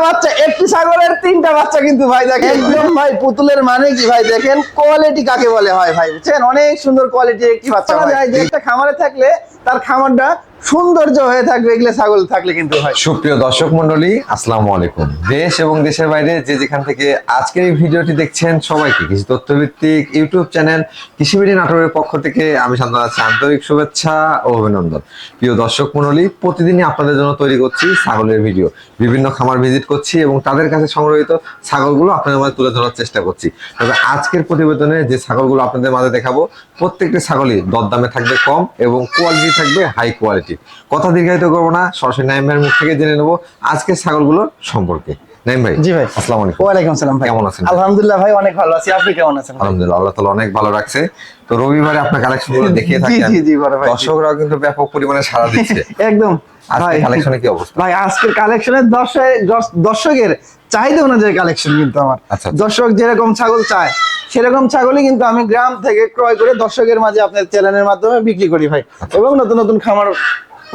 বাচ্চা একটি ছাগলের তিনটা বাচ্চা কিন্তু ভাই দেখেন। একদম। ভাই পুতুলের মানে কি ভাই দেখেন? কোয়ালিটি কাকে বলে হয় ভাই বুঝছেন? অনেক সুন্দর কোয়ালিটি একটি বাচ্চা যায় যে একটা খামারে থাকলে তার খামারটা সৌন্দর্য হয়ে থাকবে, এগুলো ছাগল থাকলে কিন্তু ভাই সুপ্রিয় দর্শক মন্ডলী আসসালামু আলাইকুম। দেশ এবং দেশের বাইরে যে যেখান থেকে আজকের এই ভিডিওটি দেখছেন, সবাইকে কৃষি তথ্যভিত্তিক ইউটিউব চ্যানেল কৃষিবিড়ি নাটোরের পক্ষ থেকে আমি আছি আন্তরিক শুভেচ্ছা ও অভিনন্দন। প্রিয় দর্শক মন্ডলী প্রতিদিনই আপনাদের জন্য তৈরি করছি ছাগলের ভিডিও। বিভিন্ন খামার ভিজিট করছি এবং তাদের কাছে সংগ্রহিত ছাগলগুলো আপনাদের মাঝে তুলে ধরার চেষ্টা করছি। তবে আজকের প্রতিবেদনে যে ছাগলগুলো আপনাদের মাঝে দেখাবো, প্রত্যেকটি ছাগলই দরদামে থাকবে কম এবং কোয়ালিটি থাকবে হাই কোয়ালিটি কথা দীর্ঘায়িত করব না সরাসরি নাইম ভাইয়ের মুখ থেকে জেনে নেব আজকের ছাগলগুলোর সম্পর্কে। নাইম ভাই জি ভাই। আসসালামু আলাইকুম। ওয়ালাইকুম সালাম ভাই। কেমন আছেন? আলহামদুলিল্লাহ ভাই অনেক ভালো আছি। আপনি কেমন আছেন আলহামদুলিল্লাহ আল্লাহ তাআলা অনেক ভালো রাখছে। তো রবিবারে আপনার কালেকশনগুলো দেখিয়ে জি, থাকেন জি, জি, জি ভাই, দর্শকরাও কিন্তু ব্যাপক পরিমাণে সাড়া দিচ্ছে। একদম। কালেকশনে কি অবস্থা? ভাই আজকের দর্শকের চাহিদা অনুযায়ী কালেকশন কিন্তু আমার। আচ্ছা, আচ্ছা। দর্শক যেরকম ছাগল চায় সেরকম ছাগলই কিন্তু আমি গ্রাম থেকে ক্রয় করে দর্শকের মাঝে আপনার চ্যানেলের মাধ্যমে বিক্রি করি ভাই। এবং নতুন নতুন খামার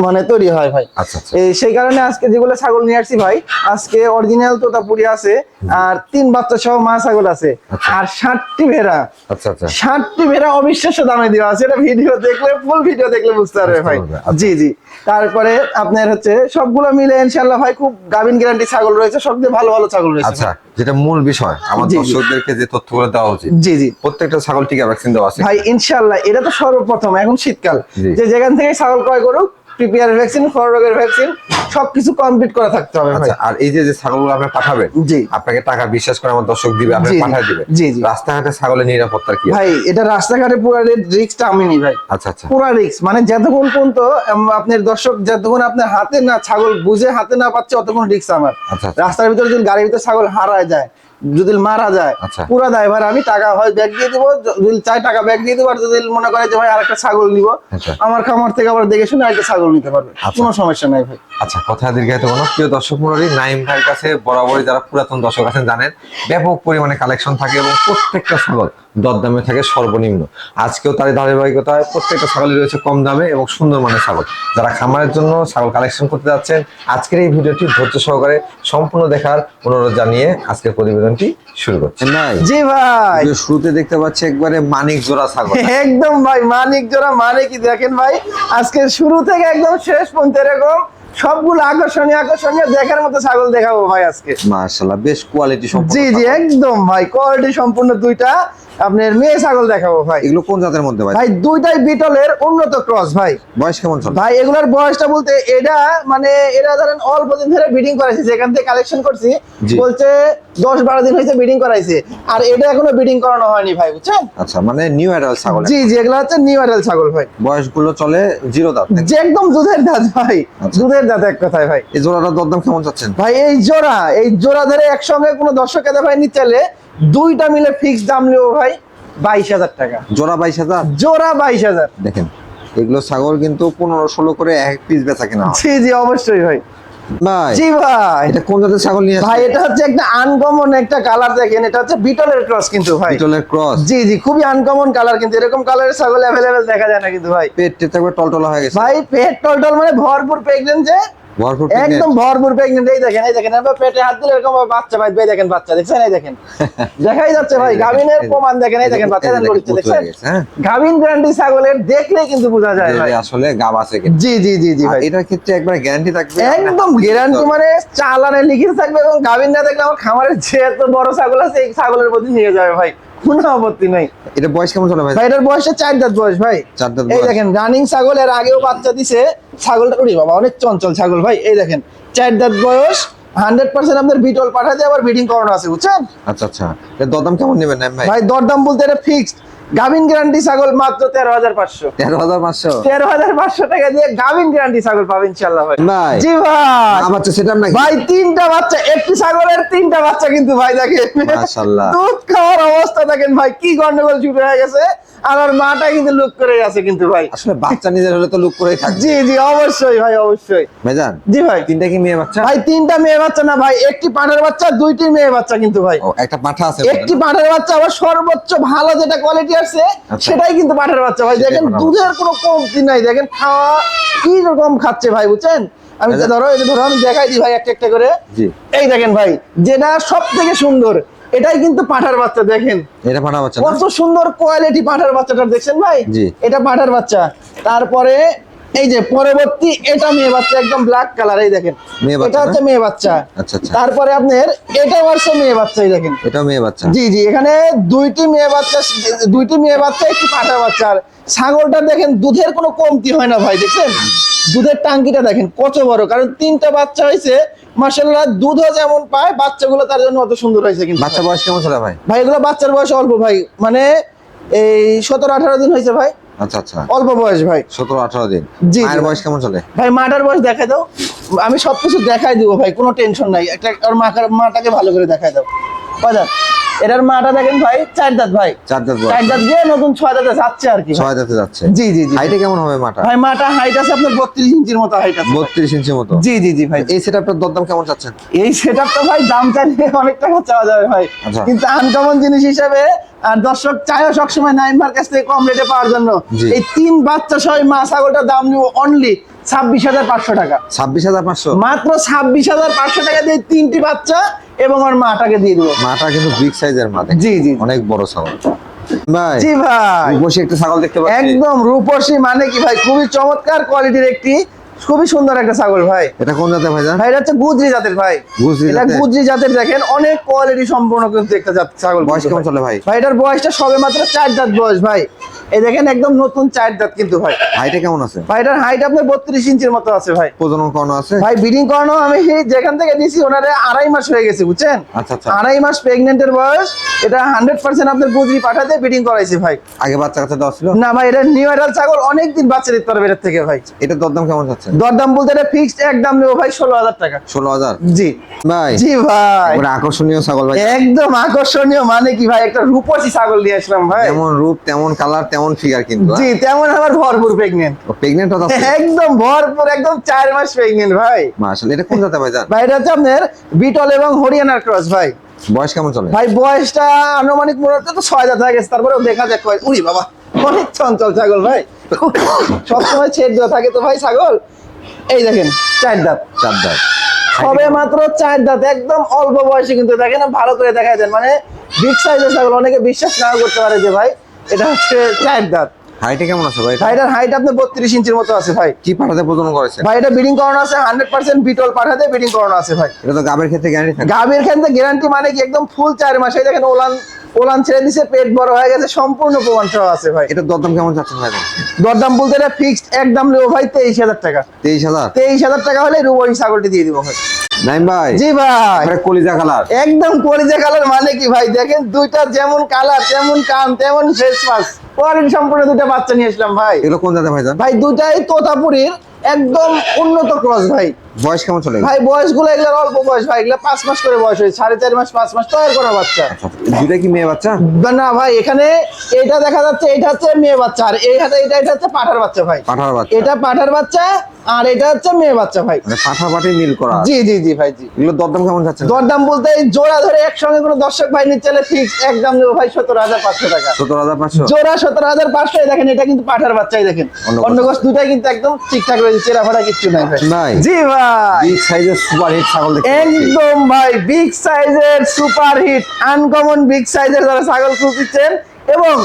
মানে তৈরি হয় ভাই। আচ্ছা আচ্ছা। সেই কারণে আজকে যেগুলো ছাগল নিয়ে আসছি ভাই আজকে অরিজিনাল তোতাপুরি আছে আর তিন বাচ্চা সহ মা ছাগল আছে। আচ্ছা। আর ষাটটি ভেড়া। ষাটটি ভেড়া অবিশ্বাস্য দামে দেওয়া আছে। এটা ভিডিও দেখলে ফুল ভিডিও দেখলে বুঝতে পারবে ভাই। জি জি। তারপরে আপনার হচ্ছে সবগুলো মিলে ইনশাল্লাহ ভাই খুব গাভিন গ্যারান্টি ছাগল রয়েছে। সবচেয়ে ভালো ভালো ছাগল রয়েছে আচ্ছা যেটা মূল বিষয় আমার জি। দর্শকদেরকে যে তথ্যগুলো দেওয়া উচিত। জি জি। প্রত্যেকটা ছাগল টিকা ভ্যাকসিন দেওয়া আছে। ভাই ইনশাল্লাহ এটা তো সর্বপ্রথম এখন শীতকাল। যে যেখান থেকে ছাগল ক্রয় করুক প্রিপিয়ার ভ্যাকসিন ফররোগের ভ্যাকসিন সবকিছু কমপ্লিট করা থাকতে হবে আচ্ছা আর এই যে যে ছাগলগুলো আপনি পাঠাবেন জি। আপনাকে টাকা বিশ্বাস করে আমার দর্শক দিবে আপনি। পাঠিয়ে দিবেন জি, জি। রাস্তাঘাটে ছাগলের নিরাপত্তার কি ভাই এটা রাস্তাঘাটে পুরো রিক্সটা আমি নিই ভাই আচ্ছা আচ্ছা পুরা রিক্স মানে যতক্ষণ পর্যন্ত আপনার দর্শক যতক্ষণ আপনার হাতে না ছাগল বুঝে হাতে না পাচ্ছে অতক্ষণ রিক্স আমার আচ্ছা, আচ্ছা। রাস্তার ভিতরে যদি গাড়ির ভিতরে ছাগল হারায় যায় যদি মারা যায় আচ্ছা। পুরা ড্রাইভার আমি টাকা হয় ব্যাগ দিয়ে দিবো যদি চাই টাকা ব্যাগ দিয়ে দিবো আর যদি মনে করে যে ভাই আরেকটা ছাগল নিবো আচ্ছা। আমার খামার থেকে আবার দেখে শুনে আরেকটা ছাগল নিতে পারবে আচ্ছা। কোনো সমস্যা নাই ভাই আচ্ছা কথা দীর্ঘায়িত কোনো প্রিয় দর্শক মন্ডলী নাইম ভাইয়ের কাছে বরাবরই যারা পুরাতন দর্শক আছেন জানেন ব্যাপক পরিমাণে কালেকশন থাকে এবং প্রত্যেকটা ছাগল দরদামে থাকে সর্বনিম্ন আজকেও তার ধারাবাহিকতায় প্রত্যেকটা ছাগলই রয়েছে কম দামে এবং সুন্দর মানের ছাগল যারা খামারের জন্য ছাগল কালেকশন করতে যাচ্ছেন আজকের এই ভিডিওটি ধৈর্য সহকারে সম্পূর্ণ দেখার অনুরোধ জানিয়ে আজকের প্রতিবেদনটি শুরু করছি। জি ভাই। শুরুতে দেখতে পাচ্ছি একবারে মানিক জোড়া ছাগল। একদম ভাই মানিক জোড়া মানে কি দেখেন ভাই। আজকে শুরু থেকে একদম শেষ পর্যন্ত এরকম। সবগুলো আকর্ষণীয় আকর্ষণীয় দেখার মতো ছাগল দেখাবো ভাই আজকে। মাশাআল্লাহ বেশ কোয়ালিটি সম্পন্ন জি জি একদম ভাই কোয়ালিটি সম্পূর্ণ দুইটা। আপনার মেয়ে ছাগল দেখাবো ভাই। এগুলো কোন জাতের মধ্যে ভাই? ভাই দুইটাই বিটলের উন্নত ক্রস ভাই। বয়স কেমন চলে? ভাই এগুলার বয়সটা বলতে এটা মানে এরা ধরেন অল্প দিন ধরে ব্রিডিং করাইছে যেখান থেকে কালেকশন করছি। বলছে দশ বারো দিন হয়েছে ব্রিডিং করাইছে। আর এটা এখনও ব্রিডিং করানো হয়নি ভাই বুঝছেন? আচ্ছা মানে নিউ অ্যাডাল্ট ছাগল জি জি এগুলা হচ্ছে নিউ অ্যাডাল ছাগল ভাই। বয়সগুলো চলে জিরো দাঁত। যে একদম দুধের দাঁত ভাই। আচ্ছা। দুধের দাঁত এক কথায় ভাই। এই জোড়াটার দরদাম কেমন চাচ্ছেন? ভাই এই জোড়া এই জোড়া ধরে একসঙ্গে কোনো দর্শক এতে ভাই নিতে চাইলে দুইটা মিলে ফিক্স দাম নেব ভাই বাইশ হাজার টাকা। জোড়া বাইশ হাজার? জোড়া বাইশ হাজার। দেখেন এগুলো ছাগল কিন্তু পনেরো ষোলো করে এক পিস বেচা কিনা জি জি অবশ্যই ভাই। ভাই জি ভাই। এটা কোন জাতের ছাগল নিয়ে ভাই এটা হচ্ছে একটা আনকমন একটা কালার দেখেন এটা হচ্ছে বিটলের ক্রস কিন্তু ভাই। বিটলের ক্রস জি জি খুবই আনকমন কালার কিন্তু এরকম কালারের ছাগল দেখা যায় না কিন্তু ভাই। পেট টলটলা হয়ে গেছে। ভাই পেট টলটল মানে ভরপুর যে একদম ভরপুর প্রেগনেন্ট এই দেখেন এই দেখেন এবার পেটে হাত দিলে এরকম বাচ্চা ভাই ভাই দেখেন বাচ্চা দেখছেন? এই দেখেন। দেখাই যাচ্ছে ভাই গাভিনের প্রমাণ দেখেন এই দেখেন বাচ্চা দেখছেন? হ্যাঁ। গাভিন গ্যারান্টি ছাগলের দেখলে কিন্তু বোঝা যায় ভাই। আসলে গাব আছে জি জি জি জি ভাই। এটার ক্ষেত্রে একবার গ্যারান্টি থাকবে একদম গ্যারান্টি মানে চালানে লিখিত থাকবে এবং গাভিন না দেখলে আমার খামারের যে এত বড় ছাগল আছে এই ছাগলের প্রতি নিয়ে যাবে ভাই। কোনো আপত্তি নাই। এটা বয়স কেমন চলে ভাই? ভাই এটার বয়সে চার দাঁত বয়স ভাই। চার দাঁত এই দেখেন রানিং ছাগল এর আগেও বাচ্চা দিছে। ছাগলটা উড়ি বাবা অনেক চঞ্চল ছাগল ভাই। এই দেখেন চার দাঁত বয়স হান্ড্রেড পার্সেন্ট আপনার বিটল পাঠাতে আবার করানো আছে বুঝছেন? আচ্ছা আচ্ছা। দরদাম কেমন নেবেন ভাই? ভাই দরদাম বলতে এটা ফিক্সড গাভিন গ্যারান্টি ছাগল মাত্র তেরো হাজার পাঁচশো। তেরো হাজার পাঁচশো? তেরো হাজার পাঁচশো টাকা দিয়ে গাভিন গ্যারান্টি ছাগল পাবেন ইনশাল্লাহ ভাই। জি ভাই। আমার তো সেটা নাকি? ভাই তিনটা বাচ্চা একটি ছাগলের তিনটা বাচ্চা কিন্তু ভাই দেখেন। দুধ খাওয়ার অবস্থা দেখেন ভাই কি গন্ডগোল শুরু হয়ে গেছে। আর মাটা কিন্তু লুক করে আছে কিন্তু ভাই। আসলে বাচ্চা নিজের হলে তো লুক করেই থাকবে। জি জি অবশ্যই ভাই অবশ্যই। ভাইজান জি ভাই। তিনটা কি মেয়ে বাচ্চা? ভাই তিনটা মেয়ে বাচ্চা না ভাই একটি পাঁঠার বাচ্চা দুইটি মেয়ে বাচ্চা কিন্তু ভাই। ও একটা পাঠা আছে একটি পাঁঠার বাচ্চা আবার সর্বোচ্চ ভালো যেটা কোয়ালিটি আছে আচ্ছা। সেটাই কিন্তু পাঠার বাচ্চা ভাই। দেখেন দুধের কোনো কমতি নাই। দেখেন খাওয়া কি রকম খাচ্ছে ভাই বুঝছেন? আমি আচ্ছা। ধরো এটা ধরো আমি দেখাই দিই ভাই একটা একটা করে। এই দেখেন ভাই যেটা সব থেকে সুন্দর এটাই কিন্তু পাঠার বাচ্চা দেখেন। এটা পাঠার বাচ্চা কত সুন্দর কোয়ালিটি পাঠার বাচ্চাটা দেখছেন ভাই? জি। এটা পাঠার বাচ্চা। তারপরে এই যে পরবর্তী এটা মেয়ে বাচ্চা একদম ব্ল্যাক কালার এই দেখেন। মেয়ে বাচ্চা এটা হচ্ছে মেয়ে বাচ্চা। আচ্ছা আচ্ছা। তারপরে আপনার এটা হচ্ছে মেয়ে বাচ্চা এই দেখেন। এটা মেয়ে বাচ্চা? জি জি এখানে দুইটি মেয়ে বাচ্চা দুইটি মেয়ে বাচ্চা একটি পাঠা বাচ্চা। আর ছাগলটা দেখেন দুধের কোনো কমতি হয় না ভাই দেখছেন? দুধের টাঙ্কিটা দেখেন কত বড়। কারণ তিনটা বাচ্চা হয়েছে মাসাল্লাহ দুধও যেমন পায় বাচ্চাগুলো তার জন্য অত সুন্দর হয়েছে কিন্তু বাচ্চা বয়স কেমন ছিল ভাই? ভাই এগুলো বাচ্চার বয়স অল্প ভাই মানে এই সতেরো আঠারো দিন হয়েছে ভাই। আচ্ছা আচ্ছা। অল্প বয়স ভাই। সতেরো আঠারো দিন। জি, মায়ের বয়স কেমন চলে? ভাই। মাটার বয়স দেখাই দাও। আমি সবকিছু দেখাই দিব ভাই কোনো টেনশন নাই। একটা ওর মাকার মাটাকে ভালো করে দেখাই দাও। বাজার এটার মাটা দেখেন ভাই চার দাঁত ভাই। চার দাঁত চার দাঁত দিয়ে নতুন ছয় দাঁতে যাচ্ছে আর কি। ছয় দাঁতে যাচ্ছে। জি জি জি হাইটে কেমন হবে মাটা? ভাই মাটা হাইট আছে আপনার বত্রিশ ইঞ্চির মতো হাইট আছে বত্রিশ ইঞ্চির মতো। জি জি জি ভাই। এই সেট আপটার দরদাম কেমন চাচ্ছেন? এই সেটআপটা ভাই দাম চাইলে অনেক টাকা চাওয়া যাবে ভাই। আচ্ছা। কিন্তু আনকমন জিনিস হিসেবে আর দর্শক চাইও সবসময় নাইমার কাছ থেকে কম রেটে পাওয়ার জন্য। এই তিন বাচ্চা সহ মা ছাগলটার দাম নিব অনলি ছাব্বিশ হাজার পাঁচশো টাকা। ছাব্বিশ হাজার পাঁচশো? মাত্র ছাব্বিশ হাজার পাঁচশো টাকা দিয়ে তিনটি বাচ্চা এবং ওর মাটাকে দিয়ে দেবো। মাটা কিন্তু বিগ সাইজের মা জি জি। অনেক বড় ছাগল। ভাই জি ভাই। বসে একটা ছাগল দেখতে পাচ্ছি। একদম রূপসী মানে কি ভাই? খুবই চমৎকার কোয়ালিটির একটি খুবই সুন্দর একটা ছাগল ভাই। এটা কোন জাতের ভাই ভাই এটা হচ্ছে গুজরি জাতের ভাই। গুজরি এটা গুজরি জাতের দেখেন অনেক কোয়ালিটি সম্পূর্ণ কিন্তু একটা ছাগল বয়স কেমন ভাই। চলে ভাই? ভাই এটার বয়সটা সবে মাত্র চার দাঁত বয়স ভাই। এই দেখেন একদম নতুন চার দাঁত কিন্তু ভাই। হাইটে কেমন আছে? ভাই এটার হাইট আপনার বত্রিশ ইঞ্চির মতো আছে ভাই। প্রজনন করানো আছে? ভাই ব্রিডিং করানো আমি যেখান থেকে দিছি ওনারে আড়াই মাস হয়ে গেছে বুঝছেন? আচ্ছা আচ্ছা। আড়াই মাস প্রেগনেন্টের বয়স এটা হান্ড্রেড পার্সেন্ট আপনার গুজরি পাঠাতে ব্রিডিং করাইছি ভাই। আগে বাচ্চা কাচ্চা দেওয়া ছিল? না ভাই এটা নিউ এডাল ছাগল অনেকদিন বাচ্চা দিতে পারবে এর থেকে ভাই। এটার দরদাম কেমন চাচ্ছেন দরদাম বলতে এটা ফিক্সড একদম নেব ভাই ষোলো হাজার টাকা। ষোলো হাজার? জি। ভাই জি ভাই। আকর্ষণীয় ছাগল ভাই। একদম আকর্ষণীয় মানে কি ভাই একটা রূপসী ছাগল নিয়ে আসলাম ভাই। যেমন রূপ তেমন কালার তেমন ফিগার কিন্তু জি তেমন আমার ভরপুর প্রেগনেন্ট প্রেগনেন্ট হতে একদম ভরপুর একদম চার মাস প্রেগনেন্ট ভাই। মাশাআল্লাহ এটা কোন জাতের ভাই জান? ভাই এটা হচ্ছে আপনার বিটল এবং হরিয়ানার ক্রস ভাই। বয়স কেমন চলে? ভাই বয়সটা আনুমানিক মনে হচ্ছে তো ছয় দাঁত হয়ে গেছে তারপরেও দেখা যাক কয়। উড়ি বাবা অনেক চঞ্চল ছাগল ভাই। সবসময় ছেড় দেওয়া থাকে তো ভাই ছাগল। এই দেখেন চার দাঁত। চার দাঁত। সবে মাত্র চার দাঁত একদম অল্প বয়সে কিন্তু দেখেন ভালো করে দেখাই দেন। মানে বিগ সাইজের ছাগল অনেকে বিশ্বাস নাও করতে পারে যে ভাই এটা হচ্ছে চার দাঁত। হাইটে কেমন আছে ভাই? ভাই হাইট আপনার বত্রিশ ইঞ্চির মতো আছে ভাই। কি পাঠাতে প্রজনন করেছেন ভাই এটা বিডিং করানো আছে হান্ড্রেড পার্সেন্ট বিটল পাঠাতে বিডিং করানো আছে ভাই। এটা তো গাবের ক্ষেত্রে গ্যারান্টি থাকে। গাভীর ক্ষেত্রে গ্যারান্টি মানে কি একদম ফুল চার মাসে দেখেন ওলান ওলান ছেড়ে দিছে পেট বড় হয়ে গেছে সম্পূর্ণ প্রমাণ সহ আছে ভাই। এটার দরদাম কেমন চাচ্ছেন ভাই? দরদাম বলতে এটা ফিক্সড একদম নেব ভাই তেইশ হাজার টাকা। টাকা হলে রুবই ছাগলটি দিয়ে দিব ভাই। নাইম ভাই জি ভাই। এটা কলিজা কালার। একদম কলিজা কালার মানে কি ভাই দেখেন দুইটা যেমন কালার তেমন কান তেমন ফেস মাস কোয়ালিটি সম্পূর্ণ দুইটা বাচ্চা নিয়ে আসলাম ভাই। এগুলো কোন জাতের ভাই ভাই দুটাই তোতাপুরীর একদম উন্নত ক্রস ভাই। বয়স কেমন চলে ভাই বয়সগুলো এগুলো অল্প বয়স ভাই এগুলো পাঁচ মাস করে বয়স হয়েছে সাড়ে চার মাস পাঁচ মাস তৈরি করা বাচ্চা। দুটা কি মেয়ে বাচ্চা? না ভাই এখানে এটা দেখা যাচ্ছে এটা হচ্ছে মেয়ে বাচ্চা আর এই হাতে এটা এটা হচ্ছে পাঠার বাচ্চা ভাই। পাঠার বাচ্চা। এটা পাঠার বাচ্চা আর এটা হচ্ছে মেয়ে বাচ্চা ভাই। মানে পাঠা পাঠি মিল করা জি জি জি ভাই জি। এগুলো দরদাম কেমন চাচ্ছেন দরদাম বলতে এই জোড়া ধরে একসঙ্গে কোনো দর্শক ভাই নিচ্ছে ফিক্স একদম নেব ভাই সতেরো হাজার পাঁচশো টাকা। সতেরো হাজার পাঁচশো? জোড়া সতেরো হাজার পাঁচশো দেখেন এটা কিন্তু পাঠার বাচ্চাই দেখেন। অন্য গোস দুটাই কিন্তু একদম ঠিকঠাক রয়েছে চেরা ফাটা কিচ্ছু নাই ভাই। নাই। জি ভাই। বিগ সাইজের সুপার হিট ছাগল একদম ভাই বিগ সাইজের সুপার হিট আনকমন বিগ সাইজের যারা ছাগল খুঁজছেন এবং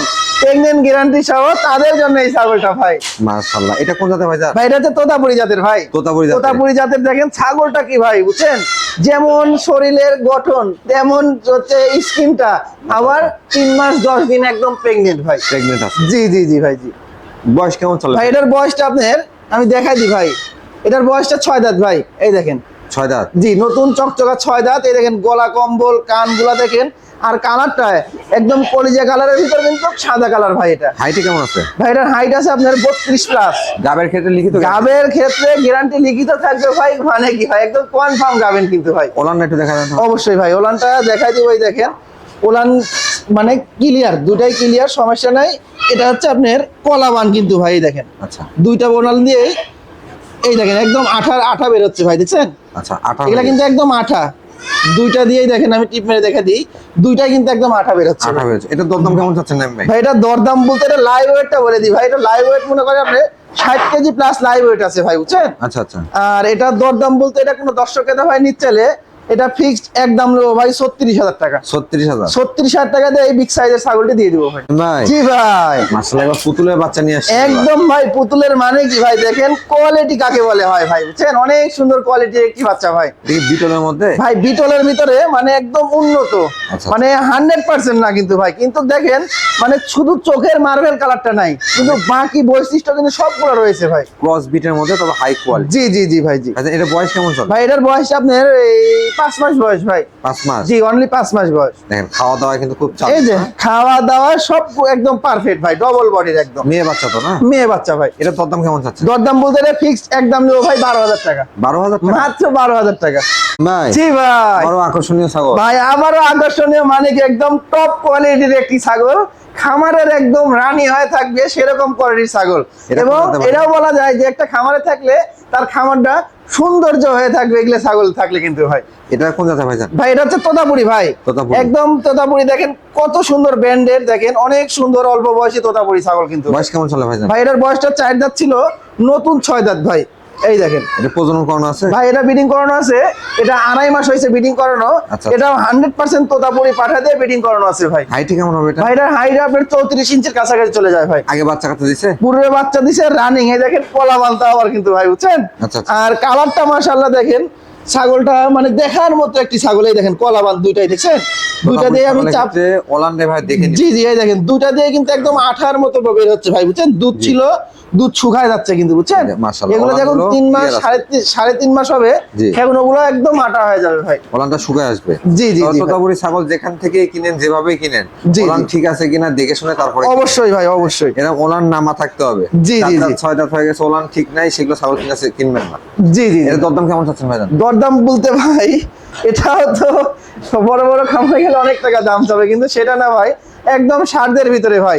প্রেগনেন্ট গ্যারান্টি সহ তাদের জন্য এই ছাগলটা ভাই। মাশাআল্লাহ। এটা কোন জাতের ভাই ভাই এটা হচ্ছে তোতাপুরি জাতের ভাই। তোতাপুরি জাতের। তোতাপুরি জাতের দেখেন ছাগলটা কি ভাই বুঝছেন? যেমন শরীরের গঠন তেমন হচ্ছে স্কিনটা। আবার তিন মাস দশ দিন একদম প্রেগনেন্ট ভাই। প্রেগনেন্ট আছে। জি জি জি ভাই জি। বয়স কেমন চলে? ভাই এটার বয়সটা আপনার আমি দেখাই দিই ভাই। এটার বয়সটা ছয় দাঁত ভাই এই দেখেন। ছয় দাঁত? জি নতুন চকচকা ছয় দাঁত। এই দেখেন গলা কম্বল কানগুলা দেখেন। আর কালারটা একদম কলিজা কালারের ভিতর কিন্তু সাদা কালার ভাই এটা। হাইটে কেমন আছে? ভাই এটার হাইট আছে আপনার বত্রিশ প্লাস গাবের ক্ষেত্রে লিখিত গাবের ক্ষেত্রে গ্যারান্টি লিখিত থাকবে ভাই মানে কি ভাই একদম কনফার্ম গাবেন কিন্তু ভাই। ওলানটা একটু দেখা অবশ্যই ভাই ওলানটা দেখাই দিই ভাই দেখেন। ওলান মানে ক্লিয়ার দুটাই ক্লিয়ার সমস্যা নাই। এটা হচ্ছে আপনার কলাবান কিন্তু ভাই দেখেন। আচ্ছা। দুইটা বোনাল দিয়ে এই দেখেন একদম আঠা আঠা বেরোচ্ছে ভাই দেখছেন? আচ্ছা আঠা এগুলা কিন্তু একদম আঠা। দুইটা দিয়েই দেখেন আমি টিপ মেরে দেখা দিই দুইটাই কিন্তু একদম আঠা বেরোচ্ছে। আঠা বেরোচ্ছে। এটা দরদাম কেমন যাচ্ছে নাম ভাই? ভাই এটা দরদাম বলতে এটা লাইভ ওয়েটটা বলে দিই ভাই এটা লাইভ ওয়েট মনে করে আপনি ষাট কেজি প্লাস লাইভ ওয়েট আছে ভাই বুঝছেন? আচ্ছা আচ্ছা। আর এটা দরদাম বলতে এটা কোনো দর্শক ভাই নিচ্ছেলে এটা ফিক্সড একদম নেব ভাই ছত্রিশ হাজার টাকা। ছত্রিশ হাজার? ছত্রিশ হাজার টাকা দিয়ে এই বিগ সাইজের ছাগলটি দিয়ে দিবো ভাই। ভাই জি ভাই। পুতুলের বাচ্চা নিয়ে আসছে একদম ভাই পুতুলের মানে কি ভাই? দেখেন কোয়ালিটি কাকে বলে হয় ভাই বুঝছেন? অনেক সুন্দর কোয়ালিটি একটি বাচ্চা ভাই। বিটলের মধ্যে? ভাই বিটলের ভিতরে মানে একদম উন্নত। আচ্ছা। মানে হান্ড্রেড পার্সেন্ট না কিন্তু ভাই কিন্তু দেখেন মানে শুধু চোখের মার্বেল কালারটা নাই কিন্তু বাকি বৈশিষ্ট্য কিন্তু সবগুলো রয়েছে ভাই। ক্রস বিটের মধ্যে তবে হাই কোয়ালিটি জি জি জি ভাই জি। আচ্ছা এটা বয়স কেমন চলে? ভাই এটার বয়স আপনার এই পাঁচ মাস বয়স ভাই। পাঁচ মাস? জি অনলি পাঁচ মাস বয়স। দেখেন খাওয়া দাওয়া কিন্তু খুব এই যে খাওয়া দাওয়া সব একদম পারফেক্ট ভাই ডবল বডির একদম। মেয়ে বাচ্চা তো না? মেয়ে বাচ্চা ভাই। এটা দরদাম কেমন চাচ্ছে? দরদাম বলতে ফিক্সড একদম নেব ভাই বারো হাজার টাকা। বারো হাজার মাত্র বারো হাজার টাকা। জি ভাই। বড় আকর্ষণীয় ছাগল। ভাই আমারও আকর্ষণীয় মানে কি একদম টপ কোয়ালিটির একটি ছাগল। খামারের একদম রানী হয়ে থাকবে সেরকম কোয়ালিটির ছাগল। এবং এটাও বলা যায় যে একটা খামারে থাকলে তার খামারটা সৌন্দর্য হয়ে থাকবে এগুলো ছাগল থাকলে কিন্তু ভাই। এটা কোন জায়গা ভাইজান ভাই এটা হচ্ছে তোতাপুরি ভাই। তোতাপুরি। একদম তোতাপুরি দেখেন কত সুন্দর ব্র্যান্ডের দেখেন অনেক সুন্দর অল্প বয়সী তোতাপুরি ছাগল কিন্তু। বয়স কেমন চলে ভাইজান ভাই এটার বয়সটা চার দাঁত ছিল নতুন ছয় দাঁত ভাই। এই দেখেন। এটা প্রজনন করানো আছে? ভাই এটা বিডিং করানো আছে। এটা আড়াই মাস হয়েছে বিডিং করানো। আচ্ছা। এটা হান্ড্রেড পার্সেন্ট তোতাপুরি পাঠা দিয়ে বিডিং করানো আছে ভাই। হাইটে কেমন হবে এটা? ভাই এটার হাইট আপনার চৌত্রিশ ইঞ্চির কাছাকাছি চলে যায় ভাই। আগে বাচ্চা দিছে? পূর্বে বাচ্চা দিছে রানিং এই দেখেন কলা আবার কিন্তু ভাই বুঝছেন? আচ্ছা, আচ্ছা। আর কালারটা মাশাআল্লাহ দেখেন ছাগলটা মানে দেখার মতো একটি ছাগল। এই দেখেন কলা বাল দুইটাই দেখছেন? দুইটা দিয়ে আমি চাপ ওলান্ডে ভাই দেখেন জি জি এই দেখেন দুইটা দিয়ে কিন্তু একদম আঠার মতো বের হচ্ছে ভাই বুঝছেন? দুধ ছিল দুধ শুকায় যাচ্ছে কিন্তু বুঝছেন? এগুলো যখন তিন মাস সাড়ে তিন- মাস হবে। এখন ওগুলো একদম আটা হয়ে যাবে ভাই। ওলানটা শুকায় আসবে। জি, জি, তোতাপুরি ছাগল যেখান থেকে কিনেন যেভাবে কিনেন ওলান ঠিক আছে কিনা দেখে শুনে তারপরে অবশ্যই ভাই অবশ্যই। এরকম ওলান নামা থাকতে হবে। জি, জি, জি। ছয় দাঁত হয়ে গেছে ওলান ঠিক নাই সেগুলো ছাগল কিনা কিনবেন না। জি জি। এর দরদাম কেমন চাচ্ছেন ভাইজান দরদাম বলতে ভাই এটাও তো বড় বড় খামারে গেলে অনেক টাকা দাম চাবে কিন্তু সেটা না ভাই একদম সারদের ভিতরে ভাই।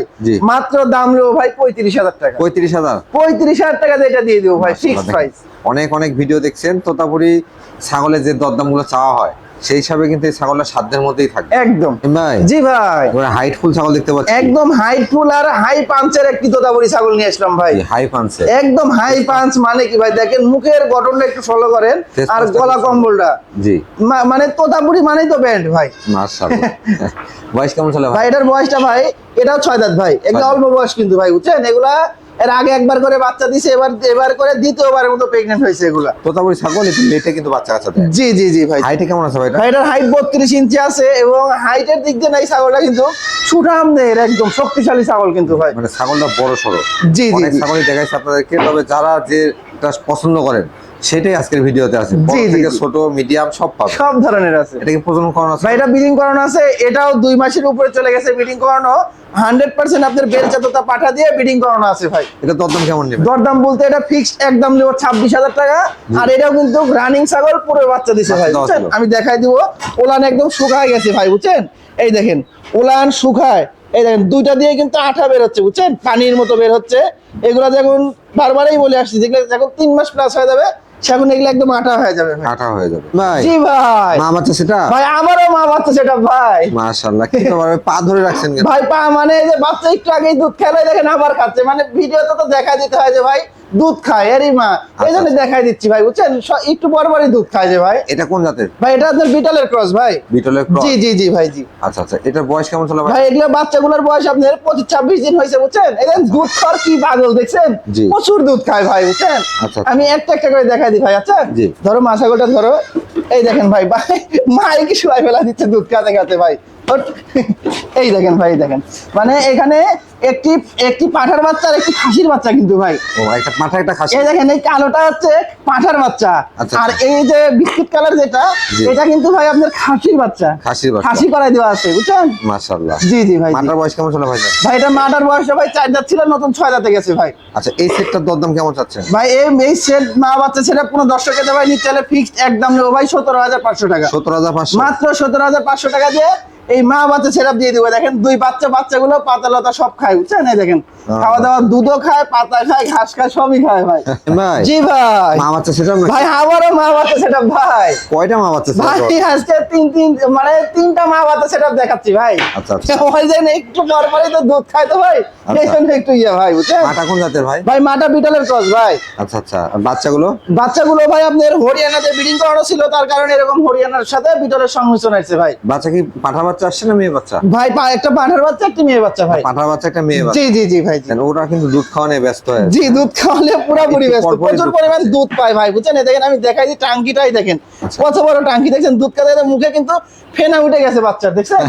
মাত্র দাম নেব ভাই পঁয়ত্রিশ হাজার টাকা। পঁয়ত্রিশ হাজার? পঁয়ত্রিশ হাজার টাকা যেটা এটা দিয়ে দেবো ভাই ফিক্স প্রাইস অনেক অনেক ভিডিও দেখছেন। তোতাপুরি ছাগলের যে দরদামগুলো চাওয়া হয় সেই হিসাবে কিন্তু এই ছাগলটা সাধ্যের মধ্যেই থাকে একদম। ভাই জি ভাই। হাইট ফুল ছাগল দেখতে পাচ্ছি। একদম হাই ফুল আর হাই পাঞ্চের একটি তোতাপুরি ছাগল নিয়ে আসলাম ভাই। হাই পানছে একদম হাই পাঞ্চ মানে কি ভাই? দেখেন মুখের গঠনটা একটু ফলো করেন আর গলা কম্বলটা। জি। মানে তোতাপুরি মানেই তো ব্যান্ড ভাই। মাশাআল্লাহ। বয়স কেমন চলে ভাই? এটার বয়সটা ভাই এটাও ছয় দাঁত ভাই। দাঁত। অল্প বয়স কিন্তু ভাই বুঝছেন? এগুলা এর আগে একবার করে বাচ্চা দিছে এবার এবার করে দ্বিতীয়বারের মতো প্রেগনেন্ট হয়েছে এগুলা। তোতাপুরি ছাগল একটু লেটে কিন্তু বাচ্চা কাচ্চা জি জি জি ভাই। হাইটে কেমন আছে ভাই ভাইটার হাইট বত্রিশ ইঞ্চি আছে এবং হাইটের দিক দিয়ে নাই ছাগলটা কিন্তু সুঠাম দেহের একদম শক্তিশালী ছাগল কিন্তু ভাই। মানে ছাগলটা বড় সড়ো জি, জি। ছাগলই দেখাইছে আপনাদেরকে তবে যারা যে পছন্দ করেন সেটাই আজকের ভিডিওতে আছে। জি, ছোট মিডিয়াম সব পাবে। সব ধরনের আছে। এটা কি প্রজনন করানো আছে? এটা বিডিং করানো আছে। এটাও দুই মাসের উপরে চলে গেছে বিডিং করানো। হান্ড্রেড পার্সেন্ট আপনার বেলচাততা পাঠা দিয়ে বিডিং করানো আছে ভাই। এটা দরদাম কেমন নেবে? দরদাম বলতে এটা ফিক্সড একদম দেবো ছাব্বিশ হাজার টাকা। আর এটাও কিন্তু রানিং ছাগল পুরো বাচ্চা দিছে ভাই বুঝছেন? আমি দেখাই দিব। ওলান একদম শুকায় গেছে ভাই বুঝছেন? এই দেখেন ওলান শুকায়। এই দেখেন দুইটা দিয়ে কিন্তু আঠা বের হচ্ছে বুঝছেন? পানির মতো বের হচ্ছে। এগুলা যখন বারবারই বলে আসছি যেগুলো যখন তিন মাস প্লাস হয়ে যাবে। এগুলো একদম হয়ে যাবে ভাই। হয়ে যাবে। ভাই জি ভাই মা বাচ্চা সেটা? ভাই আমারও মা বাচ্চা সেটা ভাই। মাশাআল্লাহ কি তো পা ধরে রাখছেন ভাই পা মানে এই যে বাচ্চা একটু আগেই দুধ খেলে দেখেন আবার খাচ্ছে। মানে ভিডিওতে তো দেখা দিতে হয় যে ভাই দুধ খায় এরই মা। এই জন্য আচ্ছা। দেখাই দিচ্ছি ভাই বুঝছেন? একটু পর পরই দুধ খায় যে ভাই। এটা কোন জাতের? ভাই এটা আপনার বিটলের ক্রস ভাই। বিটলের ক্রস? জি জি জি ভাই জি। আচ্ছা আচ্ছা এটার বয়স কেমন চলে ভাই? এগুলো বাচ্চাগুলোর বয়স আপনার পঁচিশ ছাব্বিশ দিন হয়েছে বুঝছেন? এই দুধ খাওয়ার কি পাগল দেখছেন? প্রচুর দুধ খায় ভাই বুঝছেন? আচ্ছা। আমি একটা একটা করে দেখাই দিই ভাই আচ্ছা? জি। ধরো মা ছাগলটা ধরো। এই দেখেন ভাই ভাই মাই কি শুয়াই ফেলা দিচ্ছে দুধ খাতে খাতে ভাই? এই দেখেন ভাই দেখেন। মানে এখানে একটি একটি পাঠার বাচ্চা আর একটি খাসির বাচ্চা কিন্তু ভাই। ও একটা মাথা একটা খাসি। এই দেখেন এই কালোটা হচ্ছে পাঠার বাচ্চা। আচ্ছা, আর আচ্ছা। এই যে বিস্কিট কালার যেটা এটা কিন্তু ভাই আপনার খাসির বাচ্চা। খাসির বাচ্চা। খাসি করাই দেওয়া আছে বুঝছেন? মাশাআল্লাহ। জি জি ভাই মাটার বয়স কেমন চলে ভাই ভাই এটা মাটার বয়স ভাই চার দাঁত ছিল নতুন ছয় দাঁতে গেছে ভাই। আচ্ছা এই সেটটার দরদাম কেমন চাচ্ছেন? ভাই এই এই সেট মা বাচ্চা সেটা কোনো দর্শক খেতে ভাই নিচে ফিক্সড একদম নেব ভাই সতেরো হাজার পাঁচশো টাকা। সত্তর হাজার পাঁচশো। মাত্র সতেরো হাজার পাঁচশো টাকা দিয়ে এই মা বাচ্চা সেরাপ দিয়ে দিব। দেখেন দুই বাচ্চা বাচ্চাগুলো পাতা লতা সব খায় বুঝছেন? এই দেখেন খাওয়া দাওয়া দুধও খায় পাতা খায় ঘাস খায় সবই খায় ভাই। জি ভাই। মা বাচ্চা সেটা ভাই আমারও মা বাচ্চা সেটাপ ভাই। কয়টা মা বাচ্চা ভাই আজকে তিন তিন মানে তিনটা মা বাচ্চা সেটাপ দেখাচ্ছি ভাই। আচ্ছা, আচ্ছা। ওই যে একটু পর পরই তো দুধ খায় তো ভাই। আচ্ছা। এই জন্য একটু ইয়ে ভাই বুঝছেন? মাটা কোন জাতের ভাই? ভাই মাটা বিটলের ক্রস ভাই। আচ্ছা আচ্ছা। আর বাচ্চাগুলো? বাচ্চাগুলো ভাই আপনার হরিয়ানাতে ব্রিডিং করানো ছিল তার কারণে এরকম হরিয়ানার সাথে বিটলের সংমিশ্রণ আছে ভাই। বাচ্চা কি পাঠা বাচ্চা আসছে না মেয়ে বাচ্চা? ভাই একটা পাঠার বাচ্চা একটা মেয়ে বাচ্চা ভাই। পাঠা বাচ্চা একটা মেয়ে বাচ্চা। জি জি জি ভাই ওরা কিন্তু দুধ খাওয়া নিয়ে ব্যস্ত হয়ে। জি দুধ খাওয়ালে পুরোপুরি ব্যস্ত। প্রচুর পরিমাণ। দুধ পায় ভাই বুঝছেন? দেখেন আমি দেখাই দিই টাঙ্কিটাই দেখেন। আচ্ছা। কত বড় টাঙ্কি দুধ খাতে মুখে কিন্তু ফেনা উঠে গেছে বাচ্চার দেখছেন?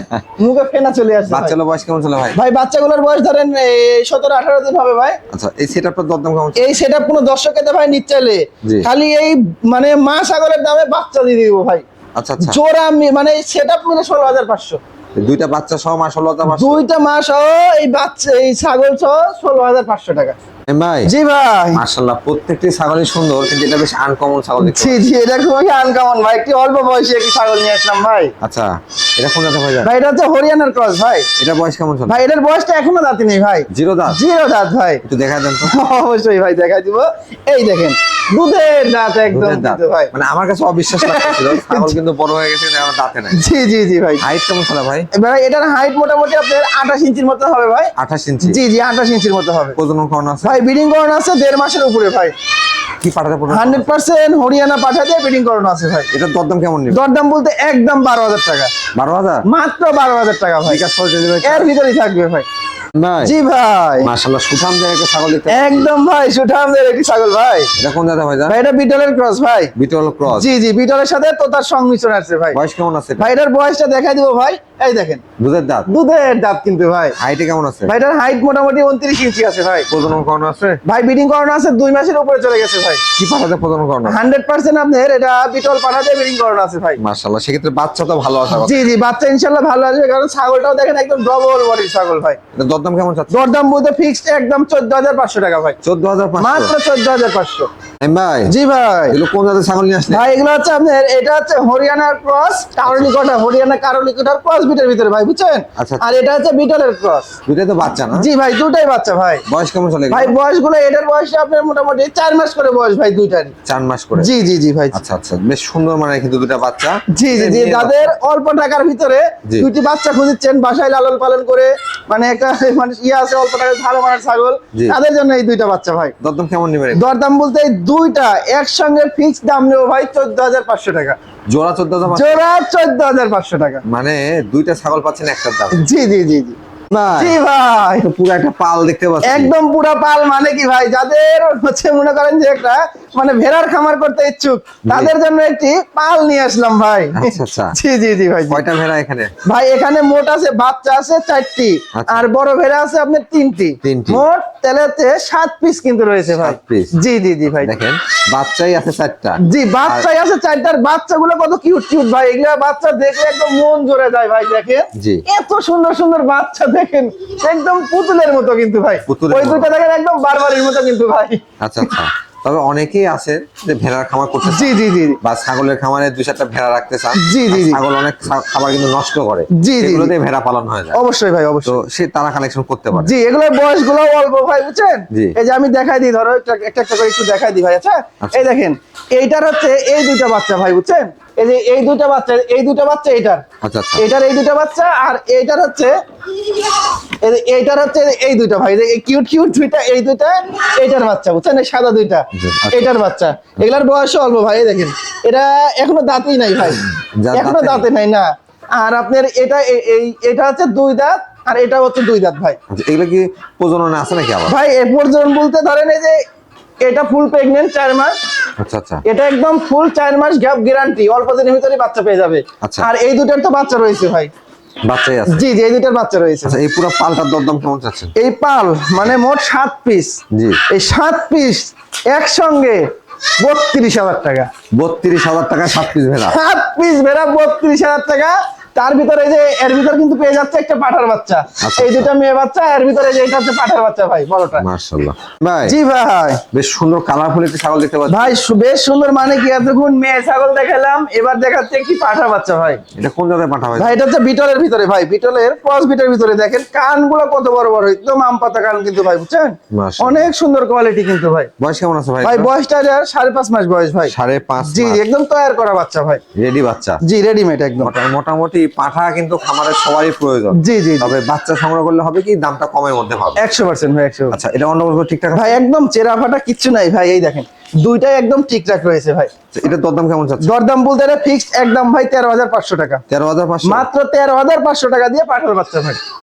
মুখে ফেনা চলে আসছে ভাই। বাচ্চাগুলো বয়স কেমন ছিল ভাই? ভাই বাচ্চাগুলোর বয়স ধরেন সতেরো আঠারো দিন হবে ভাই। আচ্ছা এই সেটআপটার দরদাম কেমন এই সেটা কোনো দর্শক এতে ভাই নিচ্ছে। খালি এই মানে মা ছাগলের দামে বাচ্চা দিয়ে দিব ভাই। আচ্ছা আচ্ছা। জোড়া মানে সেটা মিলে ষোলো হাজার পাঁচশো। দুইটা বাচ্চা সহ মা ষোলো হাজার। দুইটা মাস সহ এই বাচ্চা এই ছাগল সহ ষোলো হাজার পাঁচশো টাকা। ভাই জি ভাই। মাশাআল্লাহ প্রত্যেকটি ছাগলই সুন্দর কিন্তু এটা বেশ আনকমন ছাগল জি জি এটা খুবই আনকমন ভাই। একটি অল্প বয়সী একটি ছাগল নিয়ে আসলাম ভাই। আচ্ছা এটা কোন জাতের ভাই ভাই? এটা হচ্ছে হরিয়ানার ক্রস ভাই। এটা বয়স কেমন চলে? ভাই এটার বয়সটা এখনও দাঁতি নেই ভাই। জিরো দাঁত? জিরো দাঁত ভাই। একটু দেখা দেন তো। অবশ্যই ভাই দেখাই দিব। এই দেখেন দুধের দাঁত একদম দাঁত। ভাই। মানে আমার কাছে অবিশ্বাস লাগছিল ছাগল কিন্তু বড় হয়ে গেছে এখন দাঁতে নাই। জি জি জি ভাই। হাইট কেমন চলে ভাই? এবার এটার হাইট মোটামুটি আপনার আঠাশ ইঞ্চির মতো হবে ভাই। আঠাশ ইঞ্চি? জি জি আঠাশ ইঞ্চির মতো হবে। প্রজনন করানো আছে? ভাই ব্রিডিং করানো আছে দেড় মাসের উপরে ভাই। কি পাঠাতে হান্ড্রেড পার্সেন্ট হরিয়ানা পাঠা দিয়ে ব্রিডিং করানো আছে ভাই। এটার দরদাম কেমন নিবে? দরদাম বলতে একদম বারো হাজার টাকা। বারো হাজার? মাত্র বারো হাজার টাকা ভাই। করে ডেলিভারি এর ভিতরেই থাকবে ভাই। ভাই। জি ভাই। মাশাআল্লাহ সুঠাম জায়গায় ছাগল দেখতে একদম ভাই একটি ছাগল ভাই। এটা কোন জাতের ভাই ভাই এটা বিটলের ক্রস ভাই। Beetle cross. জি জি বিটলের সাথে তো তার সংমিশ্রণ আছে ভাই। বয়স কেমন আছে এটা? ভাই এটার বয়সটা দেখাই দিব ভাই। এই দেখেন। দুধের দাঁত? দুধের দাঁত কিন্তু ভাই। হাইটে কেমন আছে? ভাই এটার হাইট মোটামুটি উনত্রিশ ইঞ্চি আছে ভাই। প্রজনন করানো আছে? ভাই করানো আছে দুই মাসের উপরে চলে গেছে ভাই। কি পাঠাতে প্রজনন করানো? এটা বিটল পাঠাতে করানো আছে ভাই। মাশাআল্লাহ সেক্ষেত্রে বাচ্চা তো ভালো জি জি বাচ্চা ভালো আসবে কারণ ছাগলটাও দেখেন একদম ডবল বডির ছাগল ভাই। এটা দরদাম কেমন চাচ্ছে? দরদাম বলতে ফিক্সড একদম চোদ্দ হাজার পাঁচশো টাকা ভাই। চোদ্দ হাজার মাত্র চোদ্দ হাজার পাঁচশো। ভাই জি ভাই। এগুলো কোন জাতের ছাগল নিয়ে আসলে? ভাই এগুলো হচ্ছে আপনার এটা হচ্ছে হরিয়ানার ক্রস কারলিকটা হরিয়ানা কারলিকটার ক্রস বিটের ভিতরে ভাই বুঝছেন? আচ্ছা। আর এটা হচ্ছে বিটলের ক্রস দুইটাই তো বাচ্চা না? জি ভাই দুটাই বাচ্চা ভাই। বয়স কেমন চলে? ভাই বয়সগুলো এটার বয়সটা আপনার মোটামুটি চার মাস করে বয়স ভাই দুইটারই। চার মাস করে? জি জি জি ভাই। আচ্ছা আচ্ছা। বেশ সুন্দর মানে কিন্তু দুটা বাচ্চা। জি জি জি যাদের অল্প টাকার ভিতরে জি। দুইটি বাচ্চা খুঁজছেন বাসায় লালন পালন করে মানে একটা মানে ইয়ে আছে অল্প টাকার ভালো মানের ছাগল তাদের জন্য এই দুইটা বাচ্চা ভাই। দরদাম কেমন নিবে দরদাম বলতে এই দুইটা একসঙ্গে ফিক্স দাম নেব ভাই চোদ্দ হাজার পাঁচশো টাকা। জোড়া চোদ্দ হাজার? জোড়া চোদ্দ হাজার পাঁচশো টাকা। মানে দুইটা ছাগল পাচ্ছেন একটার দাম। জি জি জি জি। জি ভাই। পুরো একটা পাল দেখতে পাচ্ছি। একদম পুরা পাল মানে কি ভাই? যাদের হচ্ছে মনে করেন যে একটা মানে ভেড়ার খামার করতে ইচ্ছুক তাদের জন্য একটি পাল নিয়ে আসলাম ভাই। আচ্ছা, আচ্ছা। জি জি জি ভাই। কয়টা ভেড়া এখানে? ভাই এখানে মোট আছে বাচ্চা আছে চারটি আচ্ছা। আর বড় ভেড়া আছে আপনার তিনটি। মোট তেলেতে সাত পিস কিন্তু রয়েছে ভাই। জি জি জি ভাই। দেখেন বাচ্চাই আছে চারটা। জি বাচ্চাই আছে চারটার বাচ্চাগুলো কত কিউট কিউট ভাই। এগুলা বাচ্চা দেখলে একদম মন জোরে যায় ভাই দেখেন। জি। এত সুন্দর সুন্দর বাচ্চা দেখেন একদম পুতুলের মতো কিন্তু ভাই। ওই। দুইটা দেখেন একদম বারবারের মতো কিন্তু ভাই। আচ্ছা আচ্ছা। তবে অনেকেই আছে যে ভেড়ার খামার করতে জি জি জি। বা ছাগলের খামারে দুই চারটা ভেড়া রাখতে চান। জি, জি। ছাগল অনেক খাবার কিন্তু নষ্ট করে। জি, জি, এগুলো দিয়ে ভেড়া পালন হয়ে যায় অবশ্যই ভাই অবশ্যই। তো সে তারা কালেকশন করতে পারে। জি এগুলোর বয়সগুলো অল্প ভাই বুঝছেন। এই যে আমি দেখাই দিই ধরো একটা একটা একটা করে একটু দেখাই দিই ভাই আচ্ছা? আচ্ছা। এই দেখেন এইটার হচ্ছে এই দুইটা বাচ্চা ভাই বুঝছেন? এই যে এই দুইটা বাচ্চা এই দুইটা বাচ্চা এইটার। আচ্ছা আচ্ছা। এইটার এই দুইটা বাচ্চা আর এইটার হচ্ছে এইটার হচ্ছে এই দুইটা ভাই কিউট কিউট দুইটা এই দুইটা বাচ্চা বুঝছেন? এই সাদা দুইটা আচ্ছা। বাচ্চা। এগুলার বয়স অল্প ভাই দেখেন। এটা এখনও দাঁতই নাই ভাই। এখনও দাঁতে নাই না। আর আপনার এটা এই- এটা হচ্ছে দুই দাঁত আর এটা হচ্ছে দুই দাঁত ভাই। আচ্ছা, এগুলো কি প্রজননে আছে নাকি আবার? ভাই এ পর্যন্ত বলতে ধরেন এই যে এটা ফুল প্রেগনেন্ট চার মাস। আচ্ছা আচ্ছা। এটা একদম ফুল চার মাস গ্যাপ গ্যারান্টি অল্প দিনের ভিতরে বাচ্চা পেয়ে যাবে। আচ্ছা। আর এই দুটার তো বাচ্চা রয়েছে ভাই। বাচ্চাই আছে? জি জি এই দুটার বাচ্চা রয়েছে। আচ্ছা এই পুরো পালটার দরদাম কেমন চাচ্ছেন এই পাল মানে মোট সাত পিস জি। এই সাত পিস একসঙ্গে বত্রিশ হাজার টাকা। বত্রিশ হাজার টাকা সাত পিস ভেড়া। সাত পিস ভেড়া বত্রিশ হাজার টাকা। তার ভিতরে যে এর ভিতরে কিন্তু পেয়ে যাচ্ছে একটা পাঠার বাচ্চা। আচ্ছা, এই দুটা মেয়ে বাচ্চা এর ভিতরে যে এটা হচ্ছে পাঠার বাচ্চা ভাই বড়টা। মার্শাল্লাহ ভাই জি ভাই। বেশ সুন্দর কালারফুল একটি ছাগল দেখতে পাচ্ছি। ভাই বেশ সুন্দর মানে কি এতক্ষণ মেয়ে ছাগল দেখালাম এবার দেখাচ্ছে কি পাঠা বাচ্চা ভাই। এটা কোন জায়গায় পাঠা ভাই? ভাই এটা হচ্ছে বিটলের ভিতরে ভাই বিটলের ক্রস বিটের ভিতরে দেখেন কানগুলো কত বড় বড় একদম আম পাতা কান কিন্তু ভাই বুঝছেন? মাশাআল্লাহ। অনেক সুন্দর কোয়ালিটি কিন্তু ভাই। বয়স কেমন আছে ভাই ভাই বয়সটা সাড়ে পাঁচ মাস বয়স ভাই। সাড়ে পাঁচ জি একদম তৈরি করা বাচ্চা ভাই। রেডি বাচ্চা। জি রেডিমেড একদম। মোটা- পাঠা কিন্তু খামারের সবারই প্রয়োজন। জি জি তবে বাচ্চা সংগ্রহ করলে হবে কি দামটা কমের মধ্যে পাবে একশো পার্সেন্ট ভাই একশো। আচ্ছা এটা অন্য ঠিকঠাক ভাই একদম চেরা ফাটা কিচ্ছু নাই ভাই এই দেখেন। দুইটাই একদম ঠিকঠাক রয়েছে ভাই। এটা দরদাম কেমন যাচ্ছে দরদাম বলতে ফিক্সড একদম ভাই তেরো হাজার পাঁচশো টাকা। তেরো হাজার পাঁচশো? মাত্র তেরো হাজার পাঁচশো টাকা দিয়ে পাঠার বাচ্চা ভাই।